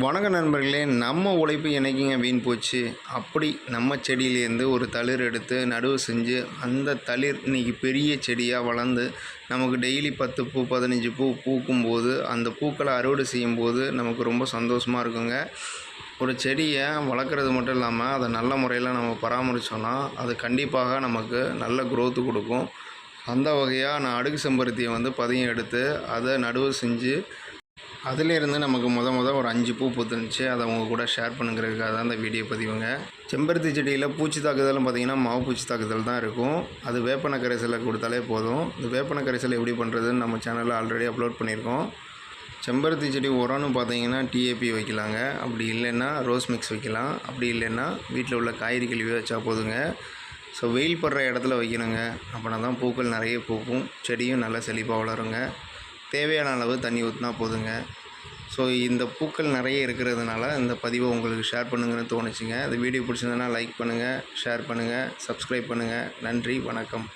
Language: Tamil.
வணக்க நண்பர்களே நம்ம உழைப்பு என்னைக்குங்க வீண் போச்சு? அப்படி நம்ம செடியிலேருந்து ஒரு தளிர் எடுத்து நடுவு செஞ்சு அந்த தளிர் இன்னைக்கு பெரிய செடியாக வளர்ந்து நமக்கு டெய்லி பத்து பூ பதினஞ்சு பூ பூக்கும் போது அந்த பூக்களை அறுவடை செய்யும் போது நமக்கு ரொம்ப சந்தோஷமாக இருக்குங்க. ஒரு செடியை வளர்க்குறது மட்டும் இல்லாமல் அதை நல்ல முறையில் நம்ம பராமரித்தோன்னா அது கண்டிப்பாக நமக்கு நல்ல க்ரோத்து கொடுக்கும். அந்த வகையாக நான் அடுக்கு செம்பருத்தியை வந்து பதியம் எடுத்து அதை நடுவு செஞ்சு அதிலேருந்து நமக்கு முத முத ஒரு அஞ்சு பூ பூத்துருந்துச்சு. அதை அவங்க கூட ஷேர் பண்ணுங்கிறதுக்காக தான் இந்த வீடியோ பதிவுங்க. செம்பருத்தி செடியில் பூச்சி தாக்குதலும் பார்த்தீங்கன்னா மாவு பூச்சி தாக்குதல் தான் இருக்கும். அது வேப்பன கரைசலை கொடுத்தாலே போதும். இந்த வேப்பன கரைசலை எப்படி பண்ணுறதுன்னு நம்ம சேனலில் ஆல்ரெடி அப்லோட் பண்ணியிருக்கோம். செம்பருத்தி செடி உரம்னு பார்த்தீங்கன்னா டிஏபி வைக்கலாங்க. அப்படி இல்லைன்னா ரோஸ் மிக்ஸ் வைக்கலாம். அப்படி இல்லைன்னா வீட்டில் உள்ள காய்கறி கழுவி வச்சா போதுங்க. ஸோ வெயில் படுற இடத்துல வைக்கணுங்க. அப்படின்னா தான் பூக்கள் நிறைய பூக்கும். செடியும் நல்லா செழிப்பாக வளருங்க. தேவையான அளவு தண்ணி ஊற்றினா போதுங்க. ஸோ இந்த பூக்கள் நிறைய இருக்கிறதுனால இந்த பதிவை உங்களுக்கு ஷேர் பண்ணுங்கன்னு தோணுச்சுங்க. இந்த வீடியோ பிடிச்சிருந்தனா லைக் பண்ணுங்கள் ஷேர் பண்ணுங்கள் சப்ஸ்கிரைப் பண்ணுங்கள் நன்றி வணக்கம்.